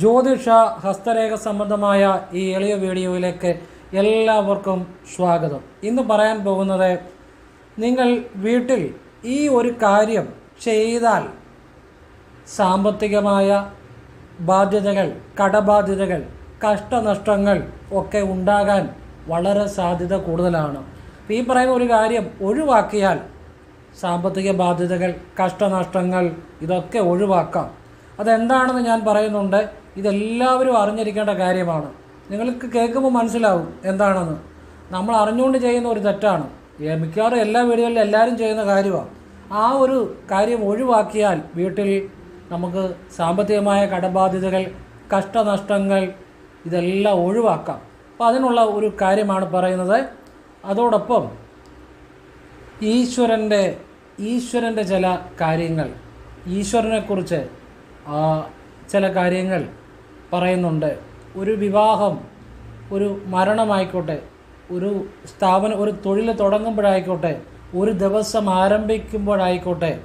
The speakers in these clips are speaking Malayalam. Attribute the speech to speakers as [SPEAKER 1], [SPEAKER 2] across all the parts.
[SPEAKER 1] ജ്യോതിഷ ഹസ്തരേഖ സംബന്ധമായ ഈ എളിയ വീഡിയോയിലേക്ക് എല്ലാവർക്കും സ്വാഗതം. ഇന്ന് പറയാൻ പോകുന്നത് നിങ്ങൾ വീട്ടിൽ ഈ ഒരു കാര്യം ചെയ്താൽ സാമ്പത്തികമായ ബാധ്യതകൾ കടബാധ്യതകൾ കഷ്ടനഷ്ടങ്ങൾ ഒക്കെ ഉണ്ടാകാൻ വളരെ സാധ്യത കൂടുതലാണ്. ഈ പറയുന്ന ഒരു കാര്യം ഒഴിവാക്കിയാൽ സാമ്പത്തിക ബാധ്യതകൾ കഷ്ടനഷ്ടങ്ങൾ ഇതൊക്കെ ഒഴിവാക്കാം. അതെന്താണെന്ന് ഞാൻ പറയുന്നുണ്ട്. ഇതെല്ലാവരും അറിഞ്ഞിരിക്കേണ്ട കാര്യമാണ്. നിങ്ങൾക്ക് കേൾക്കുമ്പോൾ മനസ്സിലാവും എന്താണെന്ന്. നമ്മൾ അറിഞ്ഞുകൊണ്ട് ചെയ്യുന്ന ഒരു തെറ്റാണ്. മിക്കവാറും എല്ലാ വീടുകളിലും എല്ലാവരും ചെയ്യുന്ന കാര്യമാണ് ആ ഒരു കാര്യം ഒഴിവാക്കിയാൽ വീട്ടിൽ നമുക്ക് സാമ്പത്തികമായ കടബാധ്യതകൾ കഷ്ടനഷ്ടങ്ങൾ ഇതെല്ലാം ഒഴിവാക്കാം. അപ്പോൾ അതിനുള്ള ഒരു കാര്യമാണ് പറയുന്നത്. അതോടൊപ്പം ഈശ്വരന്റെ ഈശ്വരന്റെ ചില കാര്യങ്ങൾ ഈശ്വരനെക്കുറിച്ച് ചില കാര്യങ്ങൾ പറയുന്നുണ്ട്. ഒരു വിവാഹം ഒരു മരണമായിക്കോട്ടെ ഒരു സ്ഥാപനം ഒരു തൊഴിൽ തുടങ്ങുമ്പോഴായിക്കോട്ടെ ഒരു ദിവസം ആരംഭിക്കുമ്പോഴായിക്കോട്ടെ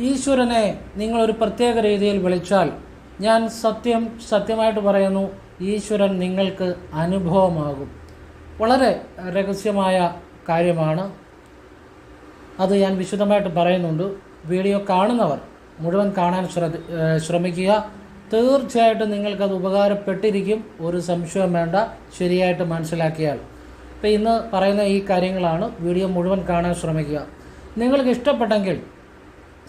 [SPEAKER 1] ഈശ്വരനെ നിങ്ങളൊരു പ്രത്യേക രീതിയിൽ വിളിച്ചാൽ ഞാൻ സത്യം സത്യമായിട്ട് പറയുന്നു ഈശ്വരൻ നിങ്ങൾക്ക് അനുഭവമാകും. വളരെ രഹസ്യമായ കാര്യമാണ്. അത് ഞാൻ വിശദമായിട്ട് പറയുന്നുണ്ട്. വീഡിയോ കാണുന്നവർ മുഴുവൻ കാണാൻ ശ്രദ്ധ ശ്രമിക്കുക. തീർച്ചയായിട്ടും നിങ്ങൾക്കത് ഉപകാരപ്പെട്ടിരിക്കും. ഒരു സംശയം വേണ്ട. ശരിയായിട്ട് മനസ്സിലാക്കിയാൽ. അപ്പോൾ ഇന്ന് പറയുന്ന ഈ കാര്യങ്ങളാണ് വീഡിയോ മുഴുവൻ കാണാൻ ശ്രമിക്കുക. നിങ്ങൾക്ക് ഇഷ്ടപ്പെട്ടെങ്കിൽ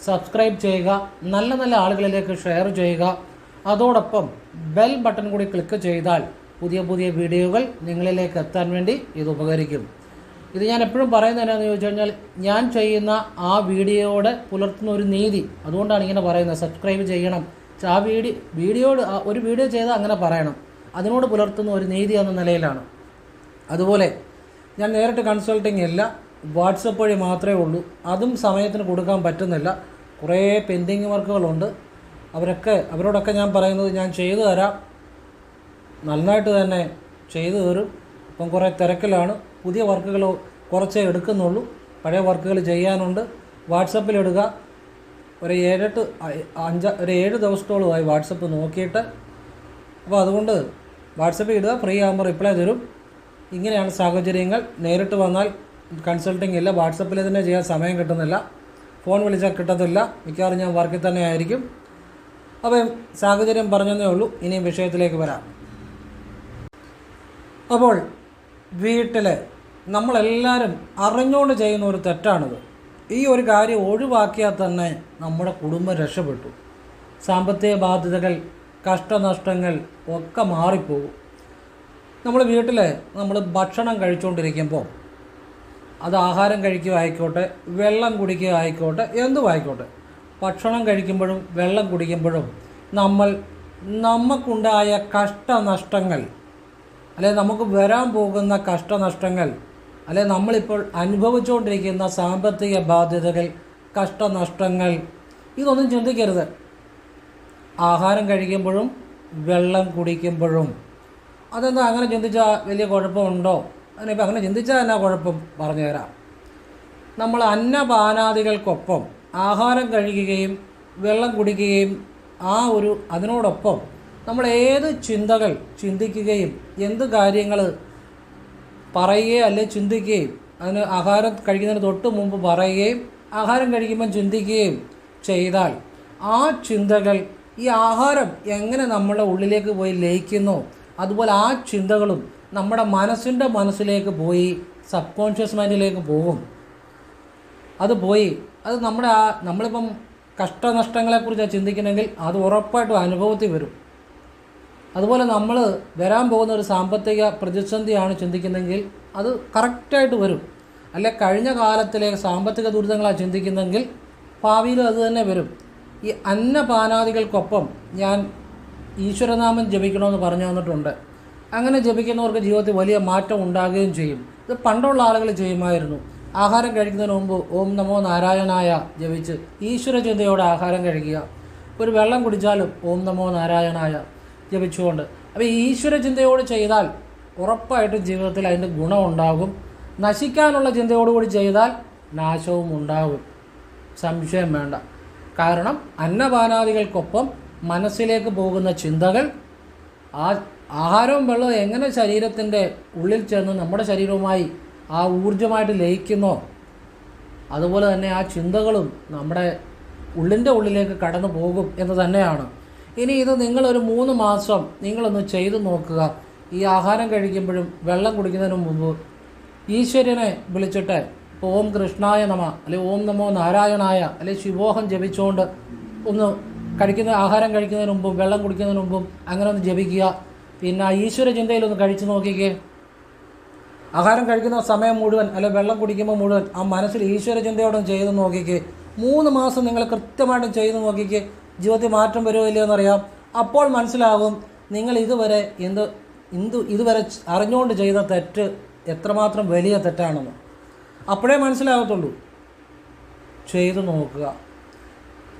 [SPEAKER 1] സബ്സ്ക്രൈബ് ചെയ്യുക നല്ല നല്ല ആളുകളിലേക്ക് ഷെയർ ചെയ്യുക. അതോടൊപ്പം ബെൽ ബട്ടൺ കൂടി ക്ലിക്ക് ചെയ്താൽ പുതിയ പുതിയ വീഡിയോകൾ നിങ്ങളിലേക്ക് എത്താൻ വേണ്ടി ഇത് ഉപകരിക്കും. ഇത് ഞാൻ എപ്പോഴും പറയുന്നത് എന്നാന്ന് ചോദിച്ചു കഴിഞ്ഞാൽ ഞാൻ ചെയ്യുന്ന ആ വീഡിയോയോടെ പുലർത്തുന്ന ഒരു നീതി. അതുകൊണ്ടാണ് ഇങ്ങനെ പറയുന്നത്. സബ്സ്ക്രൈബ് ചെയ്യണം. ആ വീഡിയോ വീഡിയോ ഒരു വീഡിയോ ചെയ്താൽ അങ്ങനെ പറയണം. അതിനോട് പുലർത്തുന്ന ഒരു നീതി എന്ന നിലയിലാണ്. അതുപോലെ ഞാൻ നേരിട്ട് കൺസൾട്ടിങ് ഇല്ല. വാട്സപ്പ് വഴി മാത്രമേ ഉള്ളൂ. അതും സമയത്തിന് കൊടുക്കാൻ പറ്റുന്നില്ല. കുറേ പെൻഡിങ് വർക്കുകളുണ്ട് അവരൊക്കെ അവരോടൊക്കെ ഞാൻ പറയുന്നത് ഞാൻ ചെയ്തു തരാം. നന്നായിട്ട് തന്നെ ചെയ്തു തരും. ഇപ്പം കുറേ തിരക്കിലാണ്. പുതിയ വർക്കുകൾ കുറച്ചേ എടുക്കുന്നുള്ളൂ. പഴയ വർക്കുകൾ ചെയ്യാനുണ്ട്. വാട്സപ്പിലിടുക ഒരു ഏഴെട്ട് അഞ്ച് ഒരു ഏഴ് ദിവസത്തോളമായി വാട്സപ്പ് നോക്കിയിട്ട് അപ്പോൾ അതുകൊണ്ട് വാട്സപ്പ് ഇടുക ഫ്രീ ആകുമ്പോൾ റിപ്ലൈ തരും. ഇങ്ങനെയാണ് സാഹചര്യങ്ങൾ. നേരിട്ട് വന്നാൽ കൺസൾട്ടിങ് ഇല്ല. വാട്സപ്പിൽ തന്നെ ചെയ്യാൻ സമയം കിട്ടുന്നില്ല. ഫോൺ വിളിച്ചാൽ കിട്ടത്തില്ല. മിക്കവാറും ഞാൻ വർക്കിൽ തന്നെ ആയിരിക്കും. അപ്പം സാഹചര്യം പറഞ്ഞതേ ഉള്ളൂ. ഇനിയും വിഷയത്തിലേക്ക് വരാം. അപ്പോൾ വീട്ടിൽ നമ്മളെല്ലാവരും അറിഞ്ഞുകൊണ്ട് ചെയ്യുന്ന ഒരു തെറ്റാണിത്. ഈ ഒരു കാര്യം ഒഴിവാക്കിയാൽ തന്നെ നമ്മുടെ കുടുംബം രക്ഷപ്പെട്ടു. സാമ്പത്തിക ബാധ്യതകൾ കഷ്ടനഷ്ടങ്ങൾ ഒക്കെ മാറിപ്പോകും. നമ്മൾ വീട്ടിൽ നമ്മൾ ഭക്ഷണം കഴിച്ചുകൊണ്ടിരിക്കുമ്പോൾ അത് ആഹാരം കഴിക്കുക ആയിക്കോട്ടെ വെള്ളം കുടിക്കുക ആയിക്കോട്ടെ എന്തും ആയിക്കോട്ടെ. ഭക്ഷണം കഴിക്കുമ്പോഴും വെള്ളം കുടിക്കുമ്പോഴും നമ്മൾ നമുക്കുണ്ടായ കഷ്ടനഷ്ടങ്ങൾ അല്ലെ നമുക്ക് വരാൻ പോകുന്ന കഷ്ടനഷ്ടങ്ങൾ അല്ലെ നമ്മളിപ്പോൾ അനുഭവിച്ചുകൊണ്ടിരിക്കുന്ന സാമ്പത്തിക ബാധ്യതകൾ കഷ്ടനഷ്ടങ്ങൾ ഇതൊന്നും ചിന്തിക്കരുത്. ആഹാരം കഴിക്കുമ്പോഴും വെള്ളം കുടിക്കുമ്പോഴും. അതെന്താ അങ്ങനെ ചിന്തിച്ചാൽ വലിയ കുഴപ്പമുണ്ടോ? അതിനിപ്പോൾ അങ്ങനെ ചിന്തിച്ചാൽ എന്നാ കുഴപ്പം? പറഞ്ഞു തരാം. നമ്മൾ അന്നപാനാദികൾക്കൊപ്പം ആഹാരം കഴിക്കുകയും വെള്ളം കുടിക്കുകയും ആ ഒരു അതിനോടൊപ്പം നമ്മൾ ഏത് ചിന്തകൾ ചിന്തിക്കുകയും എന്ത് കാര്യങ്ങൾ പറയുകയോ അല്ലെ ചിന്തിക്കുകയും അതിന് ആഹാരം കഴിക്കുന്നതിന് തൊട്ട് മുമ്പ് പറയുകയും ആഹാരം കഴിക്കുമ്പം ചിന്തിക്കുകയും ചെയ്താൽ ആ ചിന്തകൾ ഈ ആഹാരം എങ്ങനെ നമ്മുടെ ഉള്ളിലേക്ക് പോയി ലയിക്കുന്നു? അതുപോലെ ആ ചിന്തകളും നമ്മുടെ മനസ്സിന്റെ മനസ്സിലേക്ക് പോയി സബ് കോൺഷ്യസ് മൈൻഡിലേക്ക് പോകും അത് പോയി അത് നമ്മുടെ ആ നമ്മളിപ്പം കഷ്ടനഷ്ടങ്ങളെക്കുറിച്ച് ചിന്തിക്കണമെങ്കിൽ അത് ഉറപ്പായിട്ടും അനുഭവത്തിൽ വരും. അതുപോലെ നമ്മൾ വരാൻ പോകുന്ന ഒരു സാമ്പത്തിക പ്രതിസന്ധിയാണ് ചിന്തിക്കുന്നതെങ്കിൽ അത് കറക്റ്റായിട്ട് വരും. അല്ലെ കഴിഞ്ഞ കാലത്തിലെ സാമ്പത്തിക ദുരിതങ്ങളാണ് ചിന്തിക്കുന്നതെങ്കിൽ ഭാവിയിലും അത് തന്നെ വരും. ഈ അന്നപാനാദികൾക്കൊപ്പം ഞാൻ ഈശ്വരനാമം ജപിക്കണമെന്ന് പറഞ്ഞു തന്നിട്ടുണ്ട്. അങ്ങനെ ജപിക്കുന്നവർക്ക് ജീവിതത്തിൽ വലിയ മാറ്റം ഉണ്ടാകുകയും ചെയ്യും. ഇത് പണ്ടുള്ള ആളുകൾ ചെയ്യുമായിരുന്നു. ആഹാരം കഴിക്കുന്നതിന് മുമ്പ് ഓം നമോ നാരായണായ ജപിച്ച് ഈശ്വര ചിന്തയോടെ ആഹാരം കഴിക്കുക. ഒരു വെള്ളം കുടിച്ചാലും ഓം നമോ നാരായണായ ജപിച്ചുകൊണ്ട് അപ്പോൾ ഈശ്വര ചിന്തയോട് ചെയ്താൽ ഉറപ്പായിട്ടും ജീവിതത്തിൽ അതിന്റെ ഗുണമുണ്ടാകും. നശിക്കാനുള്ള ചിന്തയോടുകൂടി ചെയ്താൽ നാശവും ഉണ്ടാകും. സംശയം വേണ്ട. കാരണം അന്നപാനാദികൾക്കൊപ്പം മനസ്സിലേക്ക് പോകുന്ന ചിന്തകൾ ആ ആഹാരവും വെള്ളവും എങ്ങനെ ശരീരത്തിന്റെ ഉള്ളിൽ ചേർന്ന് നമ്മുടെ ശരീരവുമായി ആ ഊർജമായിട്ട് ലയിക്കുന്നോ അതുപോലെ തന്നെ ആ ചിന്തകളും നമ്മുടെ ഉള്ളിന്റെ ഉള്ളിലേക്ക് കടന്നു പോകും എന്ന് തന്നെയാണ്. ഇനി ഇത് നിങ്ങളൊരു മൂന്ന് മാസം നിങ്ങളൊന്ന് ചെയ്തു നോക്കുക. ഈ ആഹാരം കഴിക്കുമ്പോഴും വെള്ളം കുടിക്കുന്നതിന് മുമ്പ് ഈശ്വരനെ വിളിച്ചിട്ട് ഇപ്പോൾ ഓം കൃഷ്ണായ നമ അല്ലെ ഓം നമോ നാരായണായ അല്ലെ ശിവോഹം ജപിച്ചുകൊണ്ട് ഒന്ന് കഴിക്കുന്ന ആഹാരം കഴിക്കുന്നതിന് മുമ്പും വെള്ളം കുടിക്കുന്നതിന് മുമ്പും അങ്ങനെ ഒന്ന് ജപിക്കുക. പിന്നെ ഈശ്വര ചിന്തയിലൊന്ന് കഴിച്ചു നോക്കിക്കേ. ആഹാരം കഴിക്കുന്ന സമയം മുഴുവൻ അല്ലെ വെള്ളം കുടിക്കുമ്പോൾ മുഴുവൻ ആ മനസ്സിൽ ഈശ്വര ചിന്തയോടൊന്ന് ചെയ്ത് നോക്കിക്കേ. മൂന്ന് മാസം നിങ്ങൾ കൃത്യമായിട്ടും ചെയ്ത് നോക്കിക്കേ. ജീവിതത്തിൽ മാറ്റം വരുമോ ഇല്ലയോ എന്നറിയാം. അപ്പോൾ മനസ്സിലാകും നിങ്ങൾ ഇതുവരെ എന്ത് എന്ത് ഇതുവരെ അറിഞ്ഞുകൊണ്ട് ചെയ്ത തെറ്റ് എത്രമാത്രം വലിയ തെറ്റാണെന്ന്. അപ്പോഴേ മനസ്സിലാകത്തുള്ളൂ. ചെയ്തു നോക്കുക.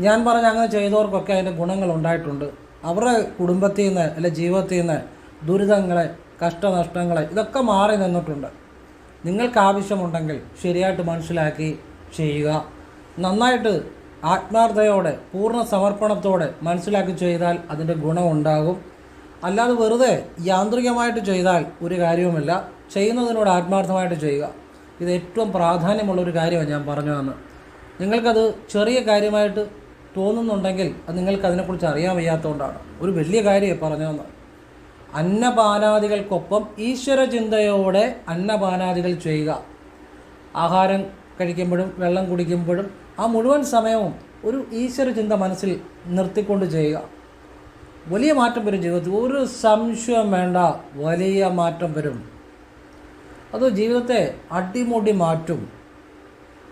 [SPEAKER 1] ഞാൻ പറഞ്ഞ അങ്ങനെ ചെയ്തവർക്കൊക്കെ അതിന്റെ ഗുണങ്ങൾ ഉണ്ടായിട്ടുണ്ട്. അവരുടെ കുടുംബത്തിൽ നിന്ന് അല്ലെ ജീവിതത്തിൽ നിന്ന് ദുരിതങ്ങളെ കഷ്ടനഷ്ടങ്ങളെ ഇതൊക്കെ മാറി നിന്നിട്ടുണ്ട്. നിങ്ങൾക്ക് ആവശ്യമുണ്ടെങ്കിൽ ശരിയായിട്ട് മനസ്സിലാക്കി ചെയ്യുക. നന്നായിട്ട് ആത്മാർത്ഥതയോടെ പൂർണ സമർപ്പണത്തോടെ മനസ്സിലാക്കി ചെയ്താൽ അതിന്റെ ഗുണമുണ്ടാകും അല്ലാതെ വെറുതെ യാന്ത്രികമായിട്ട് ചെയ്താൽ ഒരു കാര്യവുമില്ല. ചെയ്യുന്നതിനോട് ആത്മാർത്ഥമായിട്ട് ചെയ്യുക. ഇത് ഏറ്റവും പ്രാധാന്യമുള്ള ഒരു കാര്യമാണ് ഞാൻ പറഞ്ഞു തന്നെ നിങ്ങൾക്കത് ചെറിയ കാര്യമായിട്ട് തോന്നുന്നുണ്ടെങ്കിൽ അത് നിങ്ങൾക്ക് അതിനെക്കുറിച്ച് അറിയാൻ വയ്യാത്തതുകൊണ്ടാണ് ഒരു വലിയ കാര്യമേ പറഞ്ഞു തന്നത്. അന്നപാനാദികൾക്കൊപ്പം ഈശ്വര ചിന്തയോടെ അന്നപാനാദികൾ ചെയ്യുക. ആഹാരം കഴിക്കുമ്പോഴും വെള്ളം കുടിക്കുമ്പോഴും ആ മുഴുവൻ സമയവും ഒരു ഈശ്വര ചിന്ത മനസ്സിൽ നിർത്തിക്കൊണ്ട് ചെയ്യുക. വലിയ മാറ്റം വരും ജീവിതത്തിൽ. ഒരു സംശയം വേണ്ട വലിയ മാറ്റം വരും. അത് ജീവിതത്തെ അടിമുടി മാറ്റും.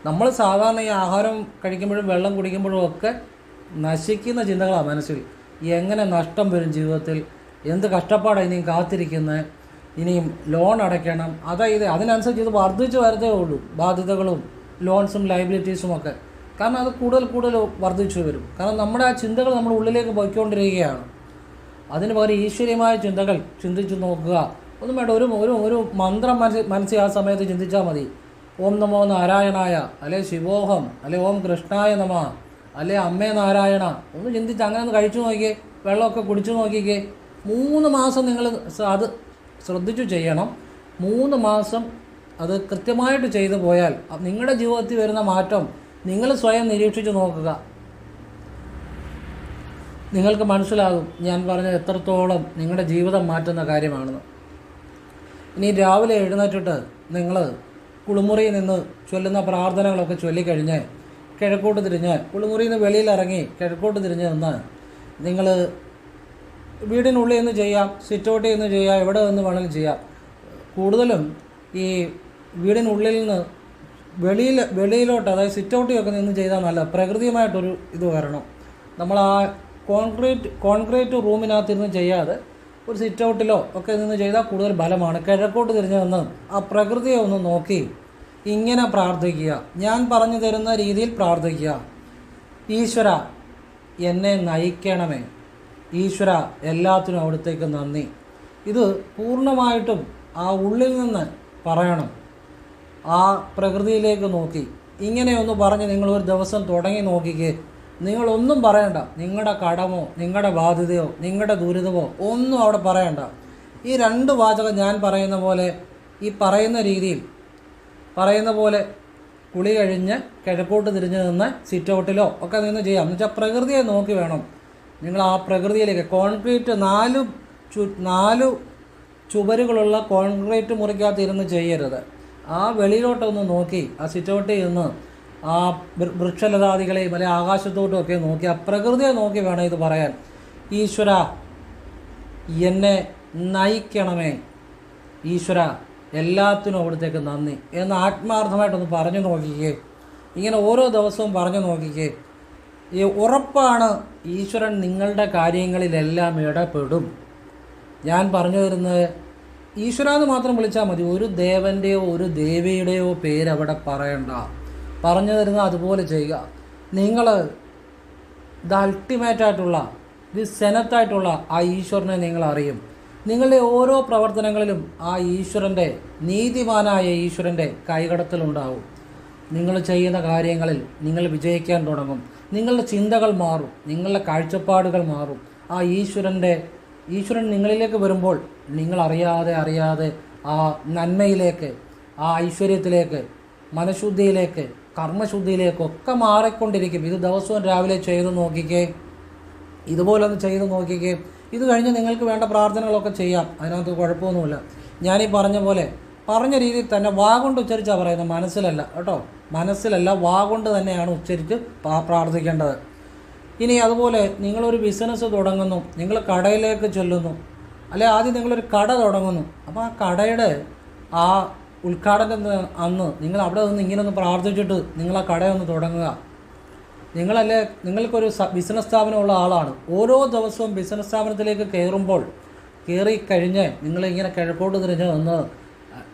[SPEAKER 1] നമ്മൾ സാധാരണ ഈ ആഹാരം കഴിക്കുമ്പോഴും വെള്ളം കുടിക്കുമ്പോഴും ഒക്കെ നശിക്കുന്ന ചിന്തകളാണ് മനസ്സിൽ. എങ്ങനെ നഷ്ടം വരും ജീവിതത്തിൽ? എന്ത് കഷ്ടപ്പാടാണ് ഇനിയും കാത്തിരിക്കുന്നത് ഇനിയും ലോൺ അടയ്ക്കണം. അതായത് അതിനനുസരിച്ച് ഇത് വർദ്ധിച്ച് വരത്തേ ഉള്ളൂ. ബാധ്യതകളും ലോൺസും ലൈബിലിറ്റീസും ഒക്കെ. കാരണം അത് കൂടുതൽ കൂടുതൽ വർദ്ധിച്ചു വരും. കാരണം നമ്മുടെ ആ ചിന്തകൾ നമ്മുടെ ഉള്ളിലേക്ക് പോയിക്കൊണ്ടിരിക്കുകയാണ്. അതിന് പകരം ഈശ്വരീയമായ ചിന്തകൾ ചിന്തിച്ചു നോക്കുക. ഒന്നും വേണ്ട ഒരു ഒരു ഒരു മന്ത്രം മനസ്സിൽ മനസ്സിൽ ആ സമയത്ത് ചിന്തിച്ചാൽ മതി. ഓം നമോ നാരായണായ അല്ലെ ശിവോഹം അല്ലെ ഓം കൃഷ്ണായ നമ അല്ലെ അമ്മേ നാരായണ ഒന്ന് ചിന്തിച്ച് അങ്ങനെ ഒന്ന് കഴിച്ചു നോക്കിയേ വെള്ളമൊക്കെ കുടിച്ചു നോക്കിക്കേ മൂന്ന് മാസം നിങ്ങൾ അത് ശ്രദ്ധിച്ചു ചെയ്യണം. മൂന്ന് മാസം അത് കൃത്യമായിട്ട് ചെയ്തു പോയാൽ നിങ്ങളുടെ ജീവിതത്തിൽ വരുന്ന മാറ്റം നിങ്ങൾ സ്വയം നിരീക്ഷിച്ച് നോക്കുക. നിങ്ങൾക്ക് മനസ്സിലാകും ഞാൻ പറഞ്ഞത് എത്രത്തോളം നിങ്ങളുടെ ജീവിതം മാറ്റുന്ന കാര്യമാണെന്ന്. ഇനി രാവിലെ എഴുന്നേറ്റിട്ട് നിങ്ങൾ കുളിമുറിയിൽ നിന്ന് ചൊല്ലുന്ന പ്രാർത്ഥനകളൊക്കെ ചൊല്ലിക്കഴിഞ്ഞ് കിഴക്കോട്ട് തിരിഞ്ഞ് കുളിമുറിയിൽ നിന്ന് വെളിയിലിറങ്ങി കിഴക്കോട്ട് തിരിഞ്ഞ് നിന്ന് നിങ്ങൾ വീടിനുള്ളിൽ നിന്ന് ചെയ്യാം സിറ്റൗട്ടിൽ നിന്ന് ചെയ്യാം എവിടെ നിന്ന് വേണമെങ്കിലും ചെയ്യാം കൂടുതലും ഈ വീടിനുള്ളിൽ നിന്ന് വെളിയിൽ വെളിയിലോട്ട് അതായത് സിറ്റ് സിറ്റൗട്ടിലൊക്കെ നിന്ന് ചെയ്താൽ നല്ല പ്രകൃതിയുമായിട്ടൊരു ഇത് വരണം. നമ്മൾ ആ കോൺക്രീറ്റ് കോൺക്രീറ്റ് റൂമിനകത്തിരുന്ന് ചെയ്യാതെ ഒരു സിറ്റ് ഔട്ടിലോ ഒക്കെ നിന്ന് ചെയ്താൽ കൂടുതൽ ബലമാണ് കിഴക്കോട്ട് തിരിഞ്ഞു നിന്ന് ആ പ്രകൃതിയെ ഒന്ന് നോക്കി ഇങ്ങനെ പ്രാർത്ഥിക്കുക. ഞാൻ പറഞ്ഞു തരുന്ന രീതിയിൽ പ്രാർത്ഥിക്കുക. ഈശ്വര എന്നെ നയിക്കണമേ. ഈശ്വര എല്ലാത്തിനും അവിടത്തേക്ക് നന്ദി. ഇത് പൂർണമായിട്ടും ആ ഉള്ളിൽ നിന്ന് പറയണം. ആ പ്രകൃതിയിലേക്ക് നോക്കി. ഇങ്ങനെയൊന്ന് പറഞ്ഞ് നിങ്ങൾ ഒരു ദിവസം തുടങ്ങി നോക്കിക്കേ. നിങ്ങളൊന്നും പറയണ്ട. നിങ്ങളുടെ കടമോ നിങ്ങളുടെ ബാധ്യതയോ നിങ്ങളുടെ ദുരിതമോ ഒന്നും അവിടെ പറയണ്ട. ഈ രണ്ട് വാചകം ഞാൻ പറയുന്ന പോലെ ഈ പറയുന്ന രീതിയിൽ പറയുന്ന പോലെ കുളി കഴിഞ്ഞ് കിഴക്കോട്ട് തിരിഞ്ഞ് നിന്ന് സിറ്റ് ഔട്ടിലോ ഒക്കെ നിന്ന് ചെയ്യാം. എന്ന് വെച്ചാൽ പ്രകൃതിയെ നോക്കി വേണം. നിങ്ങൾ ആ പ്രകൃതിയിലേക്ക് കോൺക്രീറ്റ് നാല് ചു നാല് ചുവരുകളുള്ള കോൺക്രീറ്റ് മുറിക്കകത്ത് ഇരുന്ന് ചെയ്യരുത്. ആ വെളിയിലോട്ടൊന്ന് നോക്കി ആ സിറ്റൗട്ടിൽ ഇരുന്ന് ആ വൃക്ഷലതാദികളെയും അല്ലെങ്കിൽ ആകാശത്തോട്ടും ഒക്കെ നോക്കി ആ പ്രകൃതിയെ നോക്കി വേണം ഇത് പറയാൻ. ഈശ്വര എന്നെ നയിക്കണമേ. ഈശ്വര എല്ലാത്തിനും അവിടത്തേക്ക് നന്ദി. എന്ന് ആത്മാർത്ഥമായിട്ടൊന്ന് പറഞ്ഞു നോക്കിക്കേ. ഇങ്ങനെ ഓരോ ദിവസവും പറഞ്ഞു നോക്കിക്കേ. ഈ ഉറപ്പാണ് ഈശ്വരൻ നിങ്ങളുടെ കാര്യങ്ങളിലെല്ലാം ഇടപെടും. ഞാൻ പറഞ്ഞു തരുന്നത് ഈശ്വര എന്ന് മാത്രം വിളിച്ചാൽ മതി. ഒരു ദേവന്റെയോ ഒരു ദേവിയുടെയോ പേര് അവിടെ പറയണ്ട. പറഞ്ഞു തരുന്ന അതുപോലെ ചെയ്യുക. നിങ്ങൾ ദ അൾട്ടിമേറ്റായിട്ടുള്ള ദി സെനത്തായിട്ടുള്ള ആ ഈശ്വരനെ നിങ്ങൾ അറിയും. നിങ്ങളുടെ ഓരോ പ്രവർത്തനങ്ങളിലും ആ ഈശ്വരന്റെ നീതിമാനായ ഈശ്വരന്റെ കൈകടത്തലുണ്ടാവും. നിങ്ങൾ ചെയ്യുന്ന കാര്യങ്ങളിൽ നിങ്ങൾ വിജയിക്കാൻ തുടങ്ങും. നിങ്ങളുടെ ചിന്തകൾ മാറും. നിങ്ങളുടെ കാഴ്ചപ്പാടുകൾ മാറും. ആ ഈശ്വരന്റെ ഈശ്വരൻ നിങ്ങളിലേക്ക് വരുമ്പോൾ നിങ്ങൾ അറിയാതെ അറിയാതെ ആ നന്മയിലേക്ക് ആ ഐശ്വര്യത്തിലേക്ക് മനഃശുദ്ധിയിലേക്ക് കർമ്മശുദ്ധിയിലേക്കൊക്കെ മാറിക്കൊണ്ടിരിക്കും. ഇത് ദിവസവും രാവിലെ ചെയ്ത് നോക്കിക്കേ ഇതുപോലെ ഒന്ന് ചെയ്ത് നോക്കിക്കേ. ഇത് കഴിഞ്ഞ് നിങ്ങൾക്ക് വേണ്ട പ്രാർത്ഥനകളൊക്കെ ചെയ്യാം. അതിനകത്ത് കുഴപ്പമൊന്നുമില്ല. ഞാനീ പറഞ്ഞ പോലെ പറഞ്ഞ രീതിയിൽ തന്നെ വാ കൊണ്ട് ഉച്ചരിച്ചാണ് പറയുന്നത് മനസ്സിലല്ല കേട്ടോ? മനസ്സിലല്ല വാ കൊണ്ട് തന്നെയാണ് ഉച്ചരിച്ച് പ്രാർത്ഥിക്കേണ്ടത്. ഇനി അതുപോലെ നിങ്ങളൊരു ബിസിനസ് തുടങ്ങുന്നു. നിങ്ങൾ കടയിലേക്ക് ചെല്ലുന്നു. അല്ലെ ആദ്യം നിങ്ങളൊരു കട തുടങ്ങുന്നു. അപ്പോൾ ആ കടയുടെ ആ ഉദ്ഘാടനം അന്ന് നിങ്ങൾ അവിടെ നിന്ന് ഇങ്ങനെ ഒന്ന് പ്രാർത്ഥിച്ചിട്ട് നിങ്ങൾ ആ കടയൊന്ന് തുടങ്ങുക. നിങ്ങളല്ലേ നിങ്ങൾക്കൊരു ബിസിനസ് സ്ഥാപനമുള്ള ആളാണ്. ഓരോ ദിവസവും ബിസിനസ് സ്ഥാപനത്തിലേക്ക് കയറുമ്പോൾ കയറി കഴിഞ്ഞ് നിങ്ങളിങ്ങനെ കിഴക്കോട്ട് തിരിഞ്ഞ് നിന്ന്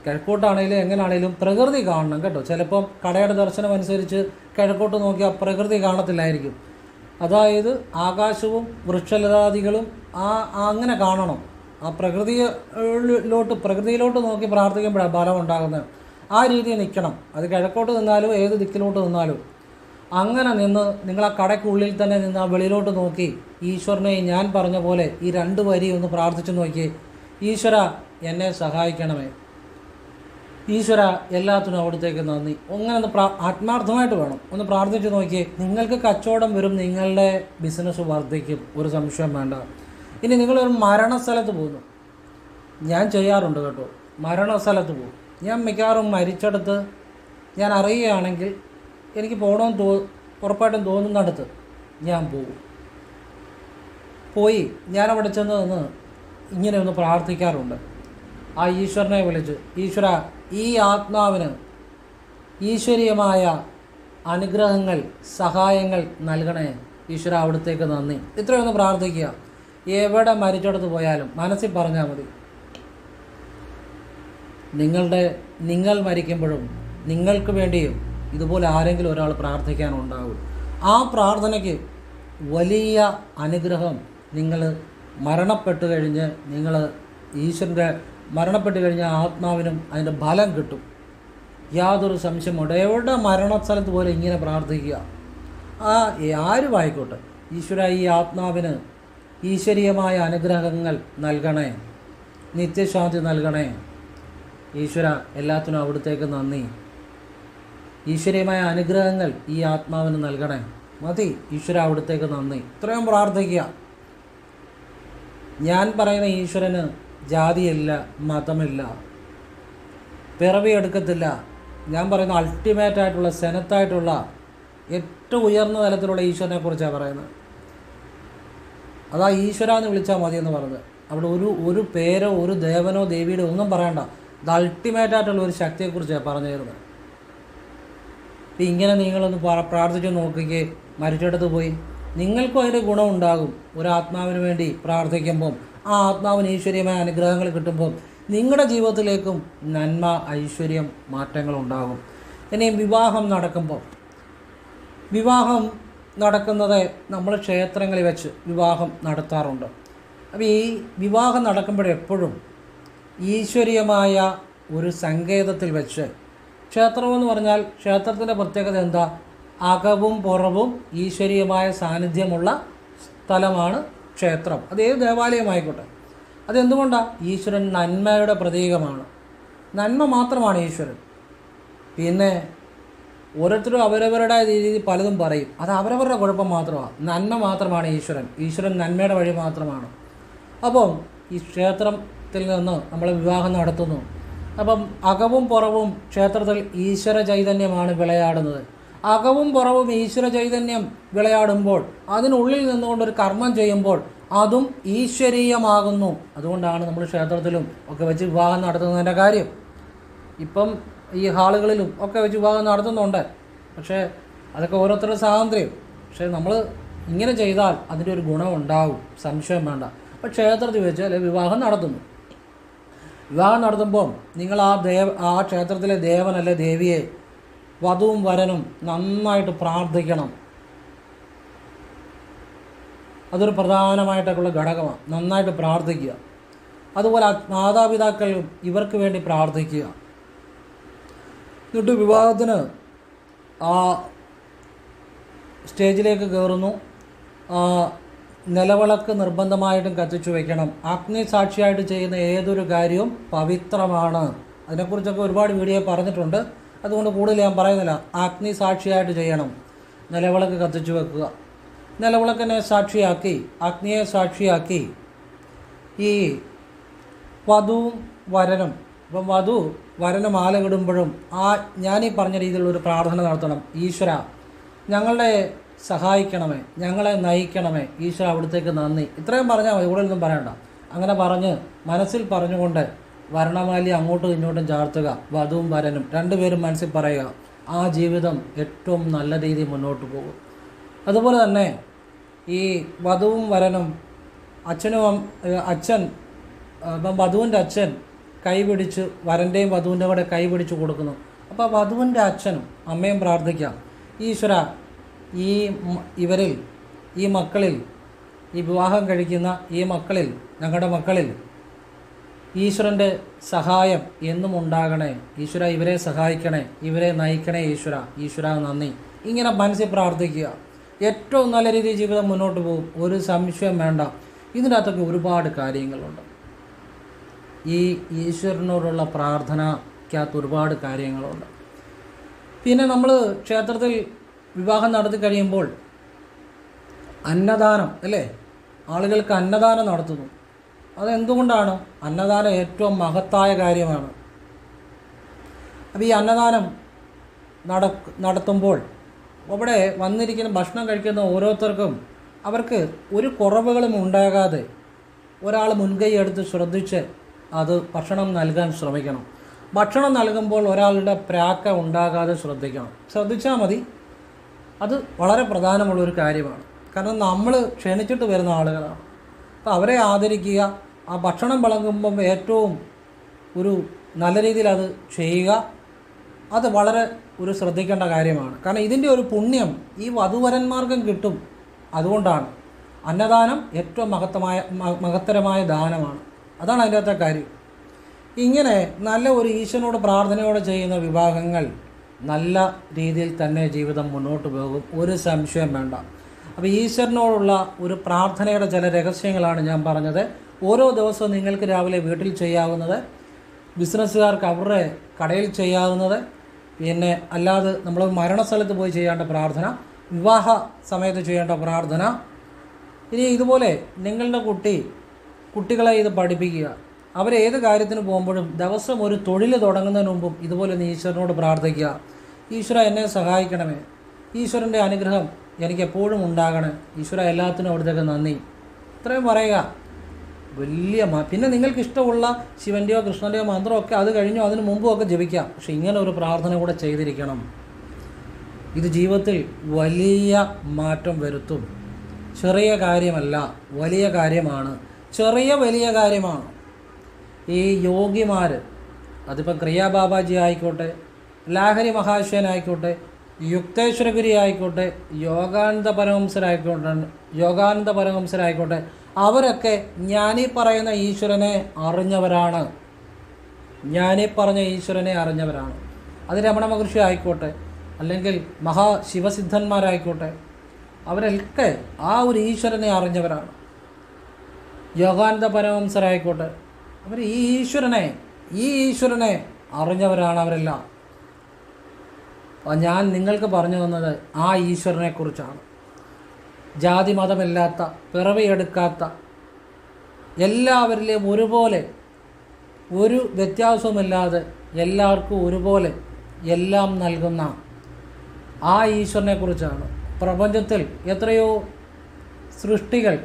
[SPEAKER 1] കിഴക്കോട്ടാണെങ്കിലും എങ്ങനെയാണെങ്കിലും പ്രകൃതി കാണണം കേട്ടോ. ചിലപ്പം കടയുടെ ദർശനം അനുസരിച്ച് കിഴക്കോട്ട് നോക്കിയാൽ പ്രകൃതി കാണത്തില്ലായിരിക്കും. അതായത് ആകാശവും വൃക്ഷലതാദികളും ആ അങ്ങനെ കാണണം. ആ പ്രകൃതിയിലോട്ട് പ്രകൃതിയിലോട്ട് നോക്കി പ്രാർത്ഥിക്കുമ്പോഴാണ് ബലം ഉണ്ടാകുന്നത് ആ രീതിയിൽ നിൽക്കണം. അത് കിഴക്കോട്ട് നിന്നാലും ഏത് ദിക്കിലോട്ട് നിന്നാലും. അങ്ങനെ നിന്ന് നിങ്ങൾ ആ കടയ്ക്കുള്ളിൽ തന്നെ നിന്ന് ആ വെളിയിലോട്ട് നോക്കി ഈശ്വരനെ ഞാൻ പറഞ്ഞ പോലെ ഈ രണ്ട് വരി ഒന്ന് പ്രാർത്ഥിച്ചു നോക്കി. ഈശ്വര എന്നെ സഹായിക്കണമേ. ഈശ്വര എല്ലാത്തിനും അവിടത്തേക്ക് നന്ദി. അങ്ങനെ ഒന്ന് പ്രാ ആത്മാർത്ഥമായിട്ട് വേണം. ഒന്ന് പ്രാർത്ഥിച്ച് നോക്കിയേ നിങ്ങൾക്ക് കച്ചവടം വരും നിങ്ങളുടെ ബിസിനസ് വർദ്ധിക്കും. ഒരു സംശയം വേണ്ട. ഇനി നിങ്ങളൊരു മരണസ്ഥലത്ത് പോകുന്നു. ഞാൻ ചെയ്യാറുണ്ട് കേട്ടോ. മരണസ്ഥലത്ത് പോകും. ഞാൻ മിക്കവാറും മരിച്ചെടുത്ത് ഞാൻ അറിയുകയാണെങ്കിൽ എനിക്ക് പോകണമെന്ന് തോ ഉറപ്പായിട്ടും തോന്നുന്നിടത്ത് ഞാൻ പോകും. പോയി ഞാൻ അവിടെ ചെന്ന് നിന്ന് ഇങ്ങനെ ഒന്ന് പ്രാർത്ഥിക്കാറുണ്ട്. ആ ഈശ്വരനെ വിളിച്ച് ഈശ്വര ഈ ആത്മാവിന് ഈശ്വരീയമായ അനുഗ്രഹങ്ങൾ സഹായങ്ങൾ നൽകണേ. ഈശ്വര അവിടത്തേക്ക് നന്ദി. ഇത്രയൊന്ന് പ്രാർത്ഥിക്കുക. എവിടെ മരിച്ചെടുത്ത് പോയാലും മനസ്സിൽ പറഞ്ഞാൽ മതി. നിങ്ങളുടെ നിങ്ങൾ മരിക്കുമ്പോഴും നിങ്ങൾക്ക് വേണ്ടിയും ഇതുപോലെ ആരെങ്കിലും ഒരാൾ പ്രാർത്ഥിക്കാനുണ്ടാവും. ആ പ്രാർത്ഥനയ്ക്ക് വലിയ അനുഗ്രഹം നിങ്ങൾ മരണപ്പെട്ടു കഴിഞ്ഞ് നിങ്ങൾ ഈശ്വരന്റെ മരണപ്പെട്ട് കഴിഞ്ഞാൽ ആത്മാവിനും അതിന്റെ ഫലം കിട്ടും. യാതൊരു സംശയമുണ്ട് എവിടെ മരണസ്ഥലത്ത് പോലെ ഇങ്ങനെ പ്രാർത്ഥിക്കുക? ആ ആരും ആയിക്കോട്ടെ. ഈശ്വര ഈ ആത്മാവിന് ഈശ്വരീയമായ അനുഗ്രഹങ്ങൾ നൽകണേ. നിത്യശാന്തി നൽകണേ. ഈശ്വര എല്ലാത്തിനും അവിടത്തേക്ക് നന്ദി. ഈശ്വരീയമായ അനുഗ്രഹങ്ങൾ ഈ ആത്മാവിന് നൽകണേ. മതി ഈശ്വര അവിടത്തേക്ക് നന്ദി. ഇത്രയും പ്രാർത്ഥിക്കുക. ഞാൻ പറയുന്ന ഈശ്വരന് ജാതിയില്ല മതമില്ല പിറവി എടുക്കത്തില്ല. ഞാൻ പറയുന്ന അൾട്ടിമേറ്റ് ആയിട്ടുള്ള സെനത്തായിട്ടുള്ള ഏറ്റവും ഉയർന്ന തലത്തിലുള്ള ഈശ്വരനെ കുറിച്ചാണ് പറയുന്നത്. അതാ ഈശ്വര എന്ന് വിളിച്ചാൽ മതി എന്ന് പറഞ്ഞത് അവിടെ ഒരു ഒരു പേരോ ഒരു ദേവനോ ദേവിയുടെ ഒന്നും പറയണ്ട. ഇത് അൾട്ടിമേറ്റ് ആയിട്ടുള്ള ഒരു ശക്തിയെക്കുറിച്ചാണ് പറഞ്ഞു തരുന്നത്. ഇപ്പം ഇങ്ങനെ നിങ്ങളൊന്ന് പ്രാർത്ഥിച്ചു നോക്കിക്കേ മരിച്ചിടത്ത് പോയി. നിങ്ങൾക്കും അതിന്റെ ഗുണമുണ്ടാകും. ഒരു ആത്മാവിന് വേണ്ടി പ്രാർത്ഥിക്കുമ്പം ആ ആത്മാവിന് ഈശ്വര്യമായ അനുഗ്രഹങ്ങൾ കിട്ടുമ്പോൾ നിങ്ങളുടെ ജീവിതത്തിലേക്കും നന്മ ഐശ്വര്യം മാറ്റങ്ങൾ ഉണ്ടാകും. ഇനി വിവാഹം നടക്കുമ്പോൾ. വിവാഹം നടക്കുന്നത് നമ്മൾ ക്ഷേത്രങ്ങളിൽ വെച്ച് വിവാഹം നടത്താറുണ്ട്. അപ്പോൾ ഈ വിവാഹം നടക്കുമ്പോഴെപ്പോഴും ഈശ്വരീയമായ ഒരു സങ്കേതത്തിൽ വെച്ച് ക്ഷേത്രമെന്ന് പറഞ്ഞാൽ ക്ഷേത്രത്തിന്റെ പ്രത്യേകത എന്താ? അകവും പുറവും ഈശ്വരീയമായ സാന്നിധ്യമുള്ള സ്ഥലമാണ് ക്ഷേത്രം. അത് ഏത് ദേവാലയമായിക്കോട്ടെ. അതെന്തുകൊണ്ടാണ് ഈശ്വരൻ നന്മയുടെ പ്രതീകമാണ്. നന്മ മാത്രമാണ് ഈശ്വരൻ. പിന്നെ ഓരോരുത്തരും അവരവരുടെ രീതിയിൽ പലതും പറയും. അത് അവരവരുടെ കുഴപ്പം മാത്രമാണ് നന്മ മാത്രമാണ് ഈശ്വരൻ. ഈശ്വരൻ നന്മയുടെ വഴി മാത്രമാണ്. അപ്പം ഈ ക്ഷേത്രത്തിൽ നിന്ന് നമ്മൾ വിവാഹം നടത്തുന്നു. അപ്പം അകവും പുറവും ക്ഷേത്രത്തിൽ ഈശ്വര ചൈതന്യമാണ് വിളയാടുന്നത്. അകവും പുറവും ഈശ്വര ചൈതന്യം വിളയാടുമ്പോൾ അതിനുള്ളിൽ നിന്നുകൊണ്ടൊരു കർമ്മം ചെയ്യുമ്പോൾ അതും ഈശ്വരീയമാകുന്നു. അതുകൊണ്ടാണ് നമ്മൾ ക്ഷേത്രത്തിലും ഒക്കെ വെച്ച് വിവാഹം നടത്തുന്നതിന്റെ കാര്യം. ഇപ്പം ഈ ഹാളുകളിലും ഒക്കെ വെച്ച് വിവാഹം നടത്തുന്നുണ്ട്. പക്ഷേ അതൊക്കെ ഓരോരുത്തരുടെ സ്വാതന്ത്ര്യം. പക്ഷേ നമ്മൾ ഇങ്ങനെ ചെയ്താൽ അതിന്റെ ഒരു ഗുണം ഉണ്ടാവും. സംശയം വേണ്ട. അപ്പോൾ ക്ഷേത്രത്തിൽ വെച്ച് അല്ലെ വിവാഹം നടത്തുന്നു. വിവാഹം നടത്തുമ്പോൾ നിങ്ങൾ ആ ദേവ ആ ക്ഷേത്രത്തിലെ ദേവനല്ലേ ദേവിയെ വധുവും വരനും നന്നായിട്ട് പ്രാർത്ഥിക്കണം. അതൊരു പ്രധാനമായിട്ടൊക്കെയുള്ള ഘടകമാണ്. നന്നായിട്ട് പ്രാർത്ഥിക്കുക. അതുപോലെ മാതാപിതാക്കളും ഇവർക്ക് വേണ്ടി പ്രാർത്ഥിക്കുക. എന്നിട്ട് വിവാഹത്തിന് ആ സ്റ്റേജിലേക്ക് കയറുന്നു. നിലവിളക്ക് നിർബന്ധമായിട്ടും കത്തിച്ചു വയ്ക്കണം അഗ്നി സാക്ഷിയായിട്ട് ചെയ്യുന്ന ഏതൊരു കാര്യവും പവിത്രമാണ്. അതിനെക്കുറിച്ചൊക്കെ ഒരുപാട് വീഡിയോ പറഞ്ഞിട്ടുണ്ട്. അതുകൊണ്ട് കൂടുതൽ ഞാൻ പറയുന്നില്ല. അഗ്നി സാക്ഷിയായിട്ട് ചെയ്യണം. നിലവിളക്ക് കത്തിച്ചു വെക്കുക. നിലവിളക്കിനെ സാക്ഷിയാക്കി അഗ്നിയെ സാക്ഷിയാക്കി. ഈ വധുവും വരനും ഇപ്പം വധു വരന് മാല ഇടുമ്പോഴും ആ ഞാനീ പറഞ്ഞ രീതിയിലുള്ളൊരു പ്രാർത്ഥന നടത്തണം. ഈശ്വര ഞങ്ങളെ സഹായിക്കണമേ ഞങ്ങളെ നയിക്കണമേ. ഈശ്വര അവിടത്തേക്ക് നന്ദി. ഇത്രയും പറഞ്ഞാൽ മതി കൂടുതലൊന്നും പറയണ്ട. അങ്ങനെ പറഞ്ഞ് മനസ്സിൽ പറഞ്ഞുകൊണ്ട് വരണമാലി അങ്ങോട്ടും ഇങ്ങോട്ടും ചാർത്തുക വധുവും വരനും. രണ്ടുപേരും മനസ്സിൽ പറയുക ആ ജീവിതം ഏറ്റവും നല്ല രീതിയിൽ മുന്നോട്ട് പോകും. അതുപോലെ തന്നെ ഈ വധുവും വരനും അച്ഛനും അച്ഛൻ ഇപ്പം വധുവിന്റെ അച്ഛൻ കൈ പിടിച്ച് വരന്റെയും വധുവിന്റെ കൂടെ കൈ പിടിച്ച് കൊടുക്കുന്നു. അപ്പോൾ വധുവിന്റെ അച്ഛനും അമ്മയും പ്രാർത്ഥിക്കാം ഈശ്വര ഈ ഇവരിൽ ഈ മക്കളിൽ ഈ വിവാഹം കഴിക്കുന്ന ഈ മക്കളിൽ ഞങ്ങളുടെ മക്കളിൽ ഈശ്വരന്റെ സഹായം എന്നും ഉണ്ടാകണേ. ഈശ്വര ഇവരെ സഹായിക്കണേ. ഇവരെ നയിക്കണേ ഈശ്വര. ഈശ്വര നന്ദി. ഇങ്ങനെ മനസ്സിൽ പ്രാർത്ഥിക്കുക. ഏറ്റവും നല്ല രീതിയിൽ ജീവിതം മുന്നോട്ട് പോകും. ഒരു സംശയം വേണ്ട. ഇതിന്റെ അകത്തൊക്കെ ഒരുപാട് കാര്യങ്ങളുണ്ട്. ഈ ഈശ്വരനോടുള്ള പ്രാർത്ഥനയ്ക്കകത്ത് ഒരുപാട് കാര്യങ്ങളുണ്ട്. പിന്നെ നമ്മൾ ക്ഷേത്രത്തിൽ വിവാഹം നടത്തി കഴിയുമ്പോൾ അന്നദാനം അല്ലേ? ആളുകൾക്ക് അന്നദാനം നടത്തുന്നു. അതെന്തുകൊണ്ടാണ്? അന്നദാനം ഏറ്റവും മഹത്തായ കാര്യമാണ്. അപ്പോൾ ഈ അന്നദാനം നട നടത്തുമ്പോൾ അവിടെ വന്നിരിക്കുന്ന ഭക്ഷണം കഴിക്കുന്ന ഓരോരുത്തർക്കും അവർക്ക് ഒരു കുറവുകളും ഉണ്ടാകാതെ ഒരാൾ മുൻകൈ എടുത്ത് ശ്രദ്ധിച്ച് അത് ഭക്ഷണം നൽകാൻ ശ്രമിക്കണം. ഭക്ഷണം നൽകുമ്പോൾ ഒരാളുടെ പ്രാക്ക ഉണ്ടാകാതെ ശ്രദ്ധിക്കണം. ശ്രദ്ധിച്ചാൽ മതി. അത് വളരെ പ്രധാനമുള്ളൊരു കാര്യമാണ്. കാരണം നമ്മൾ ക്ഷണിച്ചിട്ട് വരുന്ന ആളുകളാണ്. അപ്പോൾ അവരെ ആദരിക്കുക ആ ഭക്ഷണം വിളങ്ങുമ്പം ഏറ്റവും ഒരു നല്ല രീതിയിൽ അത് ചെയ്യുക അത് വളരെ ഒരു ശ്രദ്ധിക്കേണ്ട കാര്യമാണ്. കാരണം ഇതിന്റെ ഒരു പുണ്യം ഈ വധുവരന്മാർക്കും കിട്ടും. അതുകൊണ്ടാണ് അന്നദാനം ഏറ്റവും മഹത്തമായ മഹത്തരമായ ദാനമാണ്. അതാണ് അതിന്റെ അകത്തെ കാര്യം. ഇങ്ങനെ നല്ല ഒരു ഈശ്വരനോട് പ്രാർത്ഥനയോടെ ചെയ്യുന്ന വിഭാഗങ്ങൾ നല്ല രീതിയിൽ തന്നെ ജീവിതം മുന്നോട്ട് പോകും. ഒരു സംശയം വേണ്ട. അപ്പോൾ ഈശ്വരനോടുള്ള ഒരു പ്രാർത്ഥനയുടെ ചില രഹസ്യങ്ങളാണ് ഞാൻ പറഞ്ഞത്. ഓരോ ദിവസവും നിങ്ങൾക്ക് രാവിലെ വീട്ടിൽ ചെയ്യാവുന്നത് ബിസിനസ്സുകാർക്ക് അവരുടെ കടയിൽ ചെയ്യാവുന്നത് പിന്നെ അല്ലാതെ നമ്മൾ മരണസ്ഥലത്ത് പോയി ചെയ്യേണ്ട പ്രാർത്ഥന വിവാഹ സമയത്ത് ചെയ്യേണ്ട പ്രാർത്ഥന. ഇനി ഇതുപോലെ നിങ്ങളുടെ കുട്ടി കുട്ടികളെ ഇത് പഠിപ്പിക്കുക. അവരേത് കാര്യത്തിന് പോകുമ്പോഴും ദിവസം ഒരു തൊഴിൽ തുടങ്ങുന്നതിന് മുമ്പും ഇതുപോലെ ഒന്ന് ഈശ്വരനോട് പ്രാർത്ഥിക്കുക. ഈശ്വര എന്നെ സഹായിക്കണമേ. ഈശ്വരന്റെ അനുഗ്രഹം എനിക്ക് എപ്പോഴും ഉണ്ടാകണേ. ഈശ്വര എല്ലാത്തിനും അവിടുത്തേക്ക് നന്ദി. ഇത്രയും പറയുക. വലിയ മ പിന്നെ നിങ്ങൾക്ക് ഇഷ്ടമുള്ള ശിവന്റെയോ കൃഷ്ണന്റെയോ മന്ത്രമൊക്കെ അത് കഴിഞ്ഞോ അതിന് മുമ്പും ഒക്കെ ജപിക്കാം. പക്ഷെ ഇങ്ങനെ ഒരു പ്രാർത്ഥന കൂടെ ചെയ്തിരിക്കണം. ഇത് ജീവിതത്തിൽ വലിയ മാറ്റം വരുത്തും. ചെറിയ കാര്യമല്ല വലിയ കാര്യമാണ്. ചെറിയ വലിയ കാര്യമാണ്. ഈ യോഗിമാർ അതിപ്പോൾ ക്രിയാ ബാബാജി ആയിക്കോട്ടെ ലാഹരി മഹാശയനായിക്കോട്ടെ യുക്തേശ്വരഗിരി ആയിക്കോട്ടെ യോഗാനന്ദ പരമംസരായിക്കോട്ടെ യോഗാനന്ദ പരമംസരായിക്കോട്ടെ അവരൊക്കെ ഞാനീ പറയുന്ന ഈശ്വരനെ അറിഞ്ഞവരാണ്. ഞാനീ പറഞ്ഞ ഈശ്വരനെ അറിഞ്ഞവരാണ്. അത് രമണ മഹർഷി ആയിക്കോട്ടെ അല്ലെങ്കിൽ മഹാശിവസിദ്ധന്മാരായിക്കോട്ടെ അവരൊക്കെ ആ ഒരു ഈശ്വരനെ അറിഞ്ഞവരാണ്. യോഗാനന്ദ പരമംസരായിക്കോട്ടെ അവർ ഈ ഈശ്വരനെ ഈ ഈശ്വരനെ അറിഞ്ഞവരാണ് അവരെല്ലാം. ഞാൻ നിങ്ങൾക്ക് പറഞ്ഞു തന്നത് ആ ഈശ്വരനെക്കുറിച്ചാണ്. ജാതി മതമില്ലാത്ത പിറവിയെടുക്കാത്ത എല്ലാവരിലെയും ഒരുപോലെ ഒരു വ്യത്യാസവുമില്ലാതെ എല്ലാവർക്കും ഒരുപോലെ എല്ലാം നൽകുന്ന ആ ഈശ്വരനെക്കുറിച്ചാണ്. പ്രപഞ്ചത്തിൽ എത്രയോ സൃഷ്ടികൾ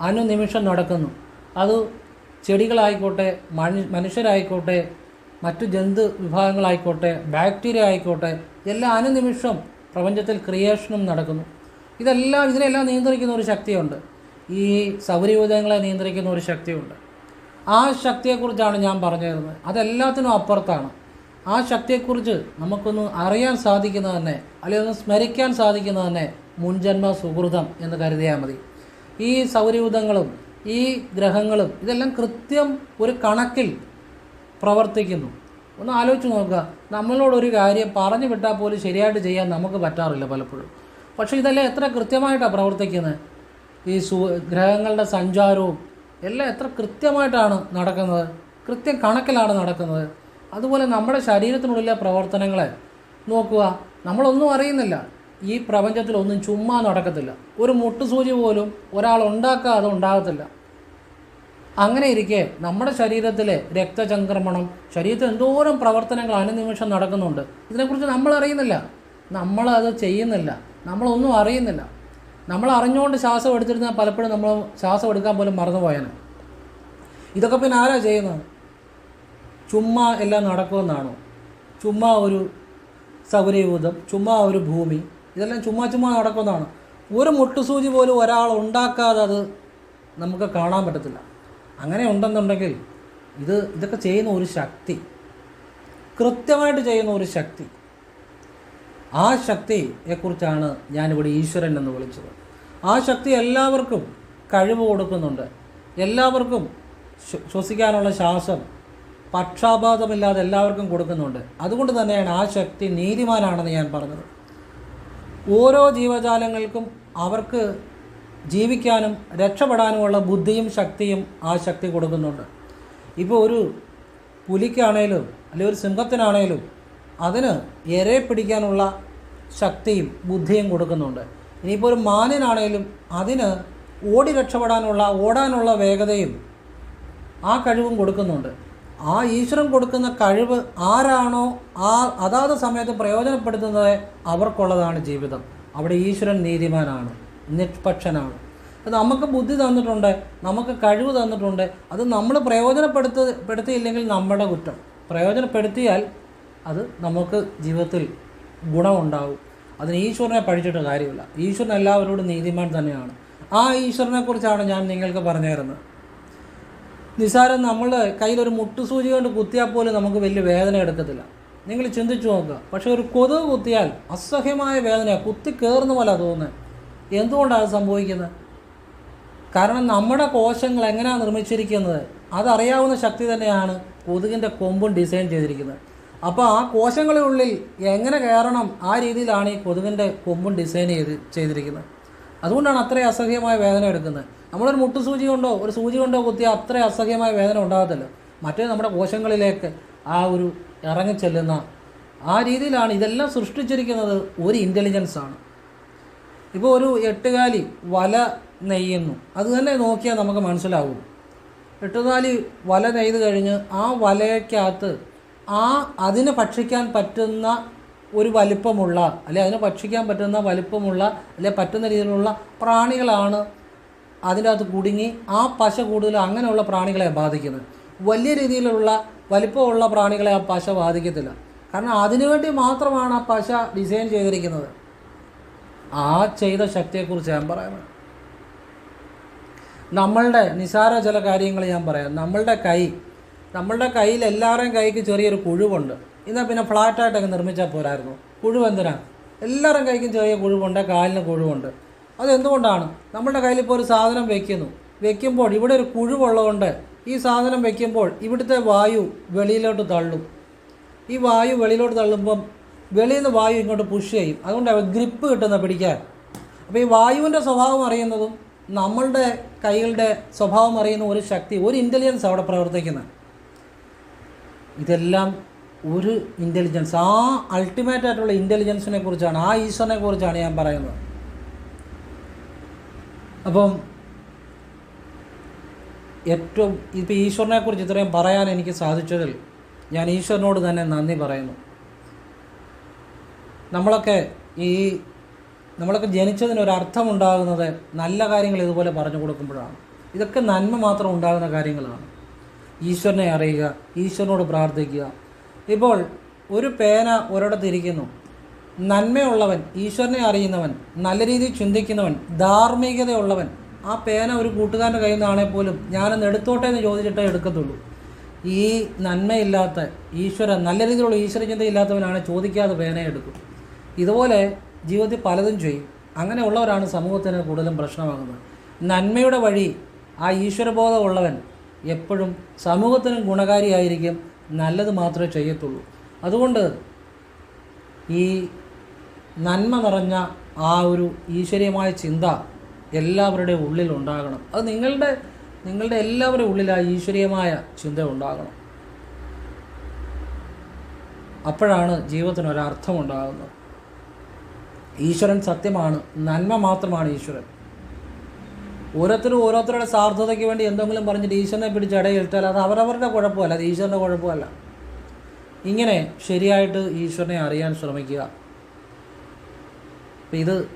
[SPEAKER 1] അനുനിമിഷം നടക്കുന്നു. അത് ചെടികളായിക്കോട്ടെ മനുഷ്യരായിക്കോട്ടെ മറ്റു ജന്തു വിഭാഗങ്ങളായിക്കോട്ടെ ബാക്ടീരിയ ആയിക്കോട്ടെ എല്ലാം അനുനിമിഷം പ്രപഞ്ചത്തിൽ ക്രിയേഷനും നടക്കുന്നു. ഇതെല്ലാം ഇതിനെല്ലാം നിയന്ത്രിക്കുന്ന ഒരു ശക്തിയുണ്ട്. ഈ സൗരയൂഥങ്ങളെ നിയന്ത്രിക്കുന്ന ഒരു ശക്തിയുണ്ട്. ആ ശക്തിയെക്കുറിച്ചാണ് ഞാൻ പറഞ്ഞു തരുന്നത് അതെല്ലാത്തിനും അപ്പുറത്താണ്. ആ ശക്തിയെക്കുറിച്ച് നമുക്കൊന്ന് അറിയാൻ സാധിക്കുന്നത് തന്നെ അല്ലെങ്കിൽ ഒന്ന് സ്മരിക്കാൻ സാധിക്കുന്നത് തന്നെ മുൻജന്മ സുഹൃതം എന്ന് കരുതിയാൽ മതി. ഈ സൗരയൂഥങ്ങളും ഈ ഗ്രഹങ്ങളും ഇതെല്ലാം കൃത്യം ഒരു കണക്കിൽ പ്രവർത്തിക്കുന്നു. ഒന്ന് ആലോചിച്ച് നോക്കുക. നമ്മളോടൊരു കാര്യം പറഞ്ഞു വിട്ടാൽ പോലും ശരിയായിട്ട് ചെയ്യാൻ നമുക്ക് പറ്റാറില്ല പലപ്പോഴും. പക്ഷേ ഇതെല്ലാം എത്ര കൃത്യമായിട്ടാണ് പ്രവർത്തിക്കുന്നത്? ഈ സു ഗ്രഹങ്ങളുടെ സഞ്ചാരവും എല്ലാം എത്ര കൃത്യമായിട്ടാണ് നടക്കുന്നത്? കൃത്യം കണക്കിലാണ് നടക്കുന്നത്. അതുപോലെ നമ്മുടെ ശരീരത്തിനുള്ളിലെ പ്രവർത്തനങ്ങളെ നോക്കുക. നമ്മളൊന്നും അറിയുന്നില്ല. ഈ പ്രപഞ്ചത്തിലൊന്നും ചുമ്മാ നടക്കത്തില്ല. ഒരു മുട്ടുസൂചി പോലും ഒരാൾ ഉണ്ടാക്കാതെ ഉണ്ടാകത്തില്ല. അങ്ങനെ ഇരിക്കെ നമ്മുടെ ശരീരത്തിലെ രക്തചംക്രമണം ശരീരത്തിൽ എന്തോരം പ്രവർത്തനങ്ങൾ അനുനിമിഷം നടക്കുന്നുണ്ട്. ഇതിനെക്കുറിച്ച് നമ്മൾ അറിയുന്നില്ല. നമ്മളത് ചെയ്യുന്നില്ല. നമ്മളൊന്നും അറിയുന്നില്ല. നമ്മൾ അറിഞ്ഞുകൊണ്ട് ശ്വാസം എടുത്തിരുന്നാൽ പലപ്പോഴും നമ്മൾ ശ്വാസം എടുക്കാൻ പോലും മറന്നുപോയാണ് ഇതൊക്കെ പിന്നെ ആരാ ചെയ്യുന്നത്? ചുമ്മാ എല്ലാം നടക്കുമെന്നാണോ? ചുമ്മാ ഒരു സൗരയൂഥം ചുമ്മാ ഒരു ഭൂമി ഇതെല്ലാം ചുമ്മാ ചുമ്മാ നടക്കുന്നതാണ് ഒരു മുട്ടുസൂചി പോലും ഒരാൾ ഉണ്ടാക്കാതെ അത് നമുക്ക് കാണാൻ പറ്റത്തില്ല. അങ്ങനെ ഉണ്ടെന്നുണ്ടെങ്കിൽ ഇത് ഇതൊക്കെ ചെയ്യുന്ന ഒരു ശക്തി. കൃത്യമായിട്ട് ചെയ്യുന്ന ഒരു ശക്തി. ആ ശക്തിയെക്കുറിച്ചാണ് ഞാനിവിടെ ഈശ്വരൻ എന്ന് വിളിച്ചത്. ആ ശക്തി എല്ലാവർക്കും കഴിവ് കൊടുക്കുന്നുണ്ട്. എല്ലാവർക്കും ശ്വ- ശ്വസിക്കാനുള്ള ശ്വാസം പക്ഷാപാതമില്ലാതെ എല്ലാവർക്കും കൊടുക്കുന്നുണ്ട്. അതുകൊണ്ട് തന്നെയാണ് ആ ശക്തി നീതിമാനാണെന്ന് ഞാൻ പറഞ്ഞത്. ഓരോ ജീവജാലങ്ങൾക്കും അവർക്ക് ജീവിക്കാനും രക്ഷപ്പെടാനുമുള്ള ബുദ്ധിയും ശക്തിയും ആ ശക്തി കൊടുക്കുന്നുണ്ട്. ഇപ്പോൾ ഒരു പുലിക്കാണേലും അല്ലെങ്കിൽ ഒരു സിംഹത്തിനാണേലും അതിന് ഇരയെ പിടിക്കാനുള്ള ശക്തിയും ബുദ്ധിയും കൊടുക്കുന്നുണ്ട്. ഇനിയിപ്പോൾ ഒരു മാനിനാണേലും അതിന് ഓടി രക്ഷപ്പെടാനുള്ള ഓടാനുള്ള വേഗതയും ആ കഴിവും കൊടുക്കുന്നുണ്ട്. ആ ഈശ്വരൻ കൊടുക്കുന്ന കഴിവ് ആരാണോ ആ അതാത് സമയത്ത് പ്രയോജനപ്പെടുത്തുന്നത് അവർക്കുള്ളതാണ് ജീവിതം. അവിടെ ഈശ്വരൻ നീതിമാനാണ്. നിഷ്പക്ഷനാണ്. നമുക്ക് ബുദ്ധി തന്നിട്ടുണ്ട് നമുക്ക് കഴിവ് തന്നിട്ടുണ്ട് അത് നമ്മൾ പ്രയോജനപ്പെടുത്ത പെടുത്തിയില്ലെങ്കിൽ നമ്മുടെ കുറ്റം. പ്രയോജനപ്പെടുത്തിയാൽ അത് നമുക്ക് ജീവിതത്തിൽ ഗുണമുണ്ടാവും. അതിന് ഈശ്വരനെ പഠിച്ചിട്ട് കാര്യമില്ല. ഈശ്വരൻ എല്ലാവരോടും നീതിമാൻ തന്നെയാണ്. ആ ഈശ്വരനെക്കുറിച്ചാണ് ഞാൻ നിങ്ങൾക്ക് പറഞ്ഞു തരുന്നത് നിസാരം നമ്മൾ കയ്യിലൊരു മുട്ടുസൂചി കൊണ്ട് കുത്തിയാൽ പോലും നമുക്ക് വലിയ വേദന എടുക്കത്തില്ല. നിങ്ങൾ ചിന്തിച്ചു നോക്കുക. പക്ഷേ ഒരു കൊതുക് കുത്തിയാൽ അസഹ്യമായ വേദനയാണ് കുത്തി കയറുന്ന പോലെ തോന്നുന്നത്. എന്തുകൊണ്ടാണ് സംഭവിക്കുന്നത്? കാരണം നമ്മുടെ കോശങ്ങൾ എങ്ങനെയാണ് നിർമ്മിച്ചിരിക്കുന്നത്? അതറിയാവുന്ന ശക്തി തന്നെയാണ് കൊതുകിന്റെ കൊമ്പും ഡിസൈൻ ചെയ്തിരിക്കുന്നത്. അപ്പോൾ ആ കോശങ്ങളുള്ളിൽ എങ്ങനെ കയറണം? ആ രീതിയിലാണ് ഈ കൊതുകിന്റെ കൊമ്പും ഡിസൈൻ ചെയ്ത് ചെയ്തിരിക്കുന്നത്. അതുകൊണ്ടാണ് അത്രയും അസഹ്യമായ വേദന എടുക്കുന്നത്. നമ്മളൊരു മുട്ടു സൂചി കൊണ്ടോ ഒരു സൂചി കൊണ്ടോ കുത്തിയാൽ അത്രയും അസഹ്യമായ വേദന ഉണ്ടാകത്തില്ല. മറ്റേ നമ്മുടെ കോശങ്ങളിലേക്ക് ആ ഒരു ഇറങ്ങിച്ചെല്ലുന്ന ആ രീതിയിലാണ് ഇതെല്ലാം സൃഷ്ടിച്ചിരിക്കുന്നത് ഒരു ഇന്റലിജൻസാണ് ഇപ്പോൾ ഒരു എട്ടുകാലി വല നെയ്യുന്നു. അത് തന്നെ നോക്കിയാൽ നമുക്ക് മനസ്സിലാവും. എട്ടുകാലി വല നെയ്ത് കഴിഞ്ഞ് ആ വലയ്ക്കകത്ത് ആ അതിന് ഭക്ഷിക്കാൻ പറ്റുന്ന ഒരു വലിപ്പമുള്ള അല്ലെ അതിന് ഭക്ഷിക്കാൻ പറ്റുന്ന വലിപ്പമുള്ള അല്ലെ പറ്റുന്ന രീതിയിലുള്ള പ്രാണികളാണ് അതിന്റെ അകത്ത് കുടുങ്ങി ആ പശ കൂടുതൽ അങ്ങനെയുള്ള പ്രാണികളെ ബാധിക്കുന്നത്. വലിയ രീതിയിലുള്ള വലിപ്പമുള്ള പ്രാണികളെ ആ പശ ബാധിക്കത്തില്ല. കാരണം അതിനുവേണ്ടി മാത്രമാണ് ആ പശ ഡിസൈൻ ചെയ്തിരിക്കുന്നത്. ആ ചെയ്ത ശക്തിയെക്കുറിച്ച് ഞാൻ പറയാം നമ്മളുടെ നിസാര ചില കാര്യങ്ങൾ ഞാൻ പറയാം. നമ്മളുടെ കൈ നമ്മളുടെ കയ്യിൽ എല്ലാവരുടെയും കൈക്ക് ചെറിയൊരു കുഴിവുണ്ട്. എന്നാൽ പിന്നെ ഫ്ലാറ്റായിട്ടൊക്കെ നിർമ്മിച്ചാൽ പോരായിരുന്നു. കുഴിവ് എന്തിനാ? എല്ലാവരുടെയും കൈക്കും ചെറിയ കുഴിവുണ്ട് കാലിന് കുഴിവുണ്ട്. അതെന്തുകൊണ്ടാണ്? നമ്മളുടെ കയ്യിൽ ഇപ്പോൾ ഒരു സാധനം വെക്കുന്നു. വെക്കുമ്പോൾ ഇവിടെ ഒരു കുഴിവുള്ളതുകൊണ്ട് ഈ സാധനം വെക്കുമ്പോൾ ഇവിടുത്തെ വായു വെളിയിലോട്ട് തള്ളും. ഈ വായു വെളിയിലോട്ട് തള്ളുമ്പം വെളിയിൽ നിന്ന് വായു ഇങ്ങോട്ട് പുഷ് ചെയ്യും. അതുകൊണ്ട് ഗ്രിപ്പ് കിട്ടുന്ന പിടിക്കാൻ. അപ്പോൾ ഈ വായുവിന്റെ സ്വഭാവം അറിയുന്നതും നമ്മളുടെ കൈകളുടെ സ്വഭാവം അറിയുന്ന ഒരു ശക്തി ഒരു ഇന്റലിജൻസ് അവിടെ പ്രവർത്തിക്കുന്നത്. ഇതെല്ലാം ഒരു ഇന്റലിജൻസ് ആ അൾട്ടിമേറ്റ് ആയിട്ടുള്ള ഇന്റലിജൻസിനെ കുറിച്ചാണ് ആ ഈശ്വരനെ കുറിച്ചാണ് ഞാൻ പറയുന്നത്. അപ്പം ഏറ്റവും ഇപ്പോൾ ഈശ്വരനെക്കുറിച്ച് ഇത്രയും പറയാൻ എനിക്ക് സാധിച്ചതിൽ ഞാൻ ഈശ്വരനോട് തന്നെ നന്ദി പറയുന്നു. നമ്മളൊക്കെ ഈ നമ്മളൊക്കെ ജനിച്ചതിന് അർത്ഥമുണ്ടാകുന്നത് നല്ല കാര്യങ്ങൾ ഇതുപോലെ പറഞ്ഞു കൊടുക്കുമ്പോഴാണ്. ഇതൊക്കെ നന്മ മാത്രം ഉണ്ടാകുന്ന കാര്യങ്ങളാണ്. ഈശ്വരനെ അറിയുക ഈശ്വരനോട് പ്രാർത്ഥിക്കുക. ഇപ്പോൾ ഒരു പേന ഒരിടത്ത് ഇരിക്കുന്നു. നന്മയുള്ളവൻ ഈശ്വരനെ അറിയുന്നവൻ നല്ല രീതിയിൽ ചിന്തിക്കുന്നവൻ ധാർമ്മികതയുള്ളവൻ ആ പേന ഒരു കൂട്ടുകാരന്റെ കയ്യിൽ നിന്നാണെങ്കിൽ പോലും ഞാനൊന്ന് എടുത്തോട്ടെ എന്ന് ചോദിച്ചിട്ടേ എടുക്കത്തുള്ളൂ. ഈ നന്മയില്ലാത്ത ഈശ്വര നല്ല രീതിയിലുള്ള ഈശ്വര ചിന്തയില്ലാത്തവനാണ് ചോദിക്കാതെ പേന എടുക്കും. ഇതുപോലെ ജീവിതത്തിൽ പലതും ചെയ്യും. അങ്ങനെയുള്ളവരാണ് സമൂഹത്തിന് കൂടുതലും പ്രശ്നമാകുന്നത്. നന്മയുടെ വഴി ആ ഈശ്വരബോധമുള്ളവൻ എപ്പോഴും സമൂഹത്തിനും ഗുണകാരിയായിരിക്കും. നല്ലത് മാത്രമേ ചെയ്യത്തുള്ളൂ. അതുകൊണ്ട് ഈ നന്മ നിറഞ്ഞ ആ ഒരു ഈശ്വരീയമായ ചിന്ത എല്ലാവരുടെയും ഉള്ളിൽ ഉണ്ടാകണം. അത് നിങ്ങളുടെ നിങ്ങളുടെ എല്ലാവരുടെ ഉള്ളിൽ ആ ഈശ്വരീയമായ ചിന്ത ഉണ്ടാകണം. അപ്പോഴാണ് ജീവിതത്തിന് ഒരർത്ഥം ഉണ്ടാകുന്നത് ഈശ്വരൻ സത്യമാണ് നന്മ മാത്രമാണ് ഈശ്വരൻ. ഓരോരുത്തരും ഓരോരുത്തരുടെ സാർത്ഥതയ്ക്ക് വേണ്ടി എന്തെങ്കിലും പറഞ്ഞിട്ട് ഈശ്വരനെ പിടിച്ച് ഇടയിലിട്ടാൽ അത് അവരവരുടെ കുഴപ്പമല്ല അത് ഈശ്വരന്റെ കുഴപ്പമല്ല. ഇങ്ങനെ ശരിയായിട്ട് ഈശ്വരനെ അറിയാൻ ശ്രമിക്കുക. ഇത്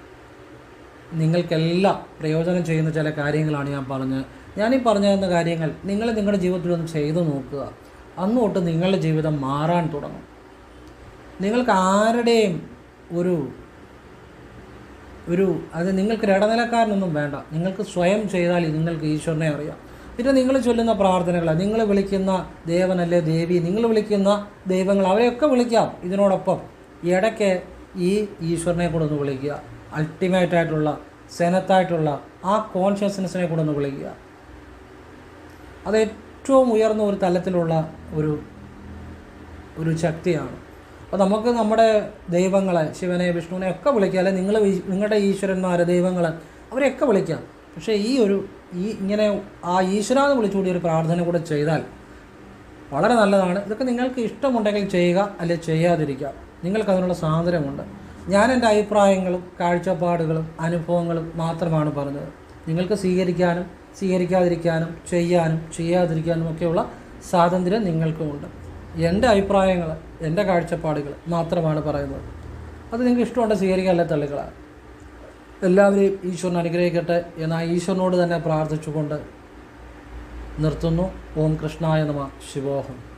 [SPEAKER 1] നിങ്ങൾക്കെല്ലാം പ്രയോജനം ചെയ്യുന്ന ചില കാര്യങ്ങളാണ് ഞാൻ പറഞ്ഞത്. ഞാനീ പറഞ്ഞു തന്ന കാര്യങ്ങൾ നിങ്ങൾ നിങ്ങളുടെ ജീവിതത്തിൽ ഒന്ന് ചെയ്തു നോക്കുക. അന്ന് തൊട്ട് നിങ്ങളുടെ ജീവിതം മാറാൻ തുടങ്ങും. നിങ്ങൾക്ക് ആരുടെയും ഒരു ഒരു അത് നിങ്ങൾക്ക് ഇടനിലക്കാരനൊന്നും വേണ്ട. നിങ്ങൾക്ക് സ്വയം ചെയ്താൽ നിങ്ങൾക്ക് ഈശ്വരനെ അറിയാം. പിന്നെ നിങ്ങൾ ചൊല്ലുന്ന പ്രാർത്ഥനകൾ നിങ്ങൾ വിളിക്കുന്ന ദേവനല്ലേ ദേവി നിങ്ങൾ വിളിക്കുന്ന ദൈവങ്ങൾ അവരെയൊക്കെ വിളിക്കാം ഇതിനോടൊപ്പം. ഇടയ്ക്ക് ഈ ഈശ്വരനെ കൂടെ ഒന്ന് വിളിക്കുക. അൾട്ടിമേറ്റ് ആയിട്ടുള്ള സെനത്തായിട്ടുള്ള ആ കോൺഷ്യസ്നെസ്സിനെ കൂടെ ഒന്ന് വിളിക്കുക. അത് ഏറ്റവും ഉയർന്ന ഒരു തലത്തിലുള്ള ഒരു ഒരു ശക്തിയാണ്. അപ്പോൾ നമുക്ക് നമ്മുടെ ദൈവങ്ങളെ ശിവനെ വിഷ്ണുവിനെ ഒക്കെ വിളിക്കുക അല്ലെങ്കിൽ നിങ്ങൾ നിങ്ങളുടെ ഈശ്വരന്മാരെ ദൈവങ്ങളെ അവരെയൊക്കെ വിളിക്കാം. പക്ഷേ ഈ ഒരു ഈ ഇങ്ങനെ ആ ഈശ്വരാന്ന് വിളിച്ചുകൂടി ഒരു പ്രാർത്ഥന കൂടെ ചെയ്താൽ വളരെ നല്ലതാണ്. ഇതൊക്കെ നിങ്ങൾക്ക് ഇഷ്ടമുണ്ടെങ്കിൽ ചെയ്യുക അല്ലെ ചെയ്യാതിരിക്കുക. നിങ്ങൾക്ക് അതിനുള്ള സ്വാതന്ത്ര്യമുണ്ട്. ഞാൻ എന്റെ അഭിപ്രായങ്ങളും കാഴ്ചപ്പാടുകളും അനുഭവങ്ങളും മാത്രമാണ് പറഞ്ഞത്. നിങ്ങൾക്ക് സ്വീകരിക്കാനും സ്വീകരിക്കാതിരിക്കാനും ചെയ്യാനും ചെയ്യാതിരിക്കാനും ഒക്കെയുള്ള സ്വാതന്ത്ര്യം നിങ്ങൾക്കുമുണ്ട്. എന്റെ അഭിപ്രായങ്ങൾ എന്റെ കാഴ്ചപ്പാടുകൾ മാത്രമാണ് പറയുന്നത്. അത് നിങ്ങൾക്ക് ഇഷ്ടമുണ്ട് സ്വീകരിക്കാനല്ല തള്ളികളാണ് എല്ലാവരെയും ഈശ്വരൻ അനുഗ്രഹിക്കട്ടെ എന്നാൽ ഈശ്വരനോട് തന്നെ പ്രാർത്ഥിച്ചുകൊണ്ട് നിർത്തുന്നു. ഓം കൃഷ്ണായ നമ. ശിവോഹം.